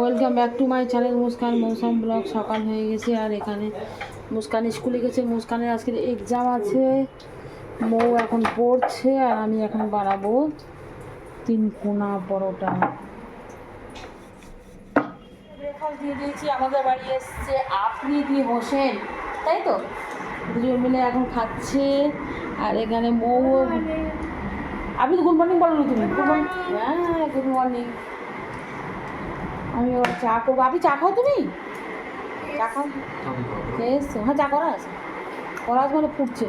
Welcome back to my channel Muskan Mousum blog. সকাল হয়ে গেছে আর এখানে মুস্কান স্কুলে গেছে। মুস্কানের আজকে এক্সাম আছে। মৌ এখন পড়ছে আর আমি এখন বাড়াবো তিন কোনা পরোটা। ব্রেকফাস্ট দিয়ে দিয়েছি আমাদের বাড়ি এসছে। আপনি দিয়ে হোসেন তাই তো? দুজন মিলে এখন খাচ্ছে আর এখানে মৌ। আপনি তো গুড মর্নিং বলো তুমি। গুড মর্নিং হ্যাঁ গুড মর্নিং আমি এবার চা করব। আপনি চা খাও তুমি? চা খাও। এসছো? হ্যাঁ চা করা আছে। করা আছে মানে ফুটছে।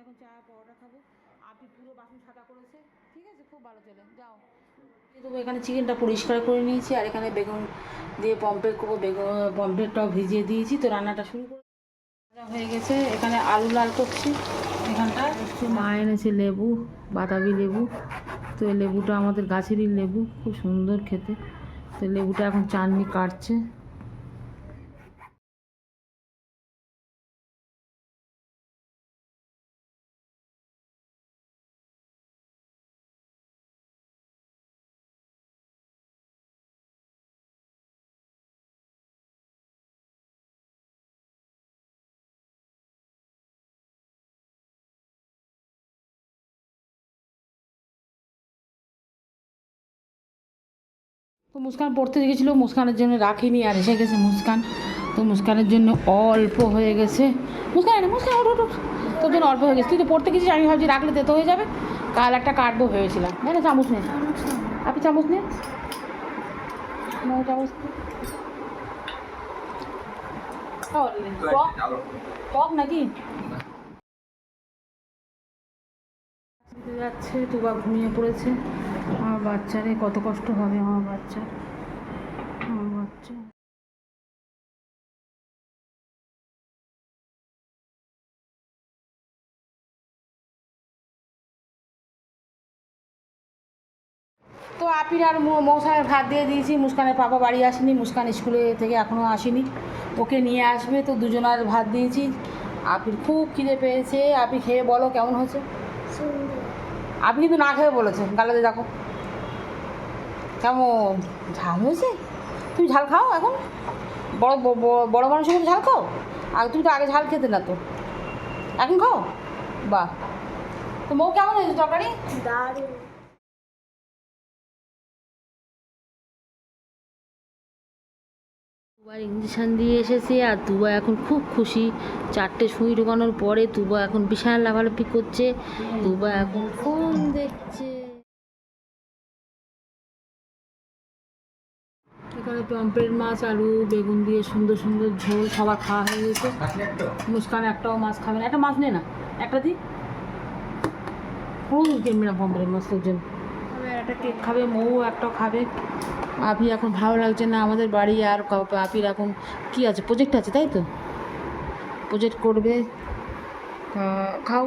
এখন চা পরোটা খাব। আপনি পুরো বাসন করেছে। ঠিক আছে? খুব ভালো যাও। এখানে চিকেনটা পরিষ্কার করে নিয়েছি আর এখানে বেগুন দিয়ে পম্পলেট করব। বেগুন পম্পলেটটাও ভিজিয়ে দিয়েছি। তো রান্নাটা শুরু করে হয়ে গেছে। এখানে আলু লাল করছি। এখানটা একটু মা এনেছে লেবু বাতাবি লেবু। তো এই লেবুটা আমাদের গাছেরই লেবু খুব সুন্দর খেতে। তো লেবুটা এখন চাননি কাটছে। তো মুস্কান পড়তে গেছিল মুস্কানের জন্য রাখিনি আর এসে গেছে মুস্কান। তো মুস্কানের জন্য অল্প হয়ে গেছে। মুস্কান মুস্কান, ওঠ ওঠ। তোর জন্য অল্প হয়ে গেছে। তুই তো পড়তে গেছিস আমি ভাবছি রাখলে তেতো হয়ে যাবে। কাল একটা কাটবো ভেবেছিলাম। হ্যাঁ না, চামচ নে। আপনি চামচ নে। চামচ টক নাকি? দিতে যাচ্ছে তুবা ঘুমিয়ে পড়েছে। আমার বাচ্চারে কত কষ্ট হবে আমার বাচ্চা। আমার বাচ্চা। তো আপির আর মৌ- মৌসামের ভাত দিয়ে দিয়েছি, মুস্কানের পাপা বাড়ি আসেনি, মুস্কান স্কুলে থেকে এখনও আসেনি। ওকে নিয়ে আসবে, তো দুজনার ভাত দিয়েছি। আপির খুব খিদে পেয়েছে। আপি খেয়ে বলো কেমন হয়েছে? আপনি কিন্তু না খেয়ে বলেছেন, গালাতে দেখো। কেমন? ঝাল হয়েছে? তুমি ঝাল খাও এখন? বড় বড় মানুষের মতো ঝাল খাও? আর তুমি তো আগে ঝাল খেতে না তো। এখন খাও? বাহ। তো মৌ কেমন হয়েছে, তরকারি? দুবার ইঞ্জেকশান দিয়ে এসেছে আর তুবা এখন খুব খুশি। চারটে সুই ঢোকানোর পরে তুবা এখন বিশাল লাফালাফি করছে তুবা এখন ফোন দেখছে। এখানে পম্পলেট মাছ, আলু, বেগুন দিয়ে সুন্দর সুন্দর ঝোল, সবার খাওয়া হয়ে গেছে। মুস্কান একটাও মাছ খাবে না। একটা মাছ নে না, একটা দি। কোনো কিনবি না পম্পলেট মাছ তোর জন্য। একটা কেক খাবে, মৌ একটাও খাবে। আপি এখন ভালো লাগছে না, আমাদের বাড়ি আর আপির এখন কি আছে? প্রজেক্ট আছে, তাই তো? প্রজেক্ট করবে। খাও।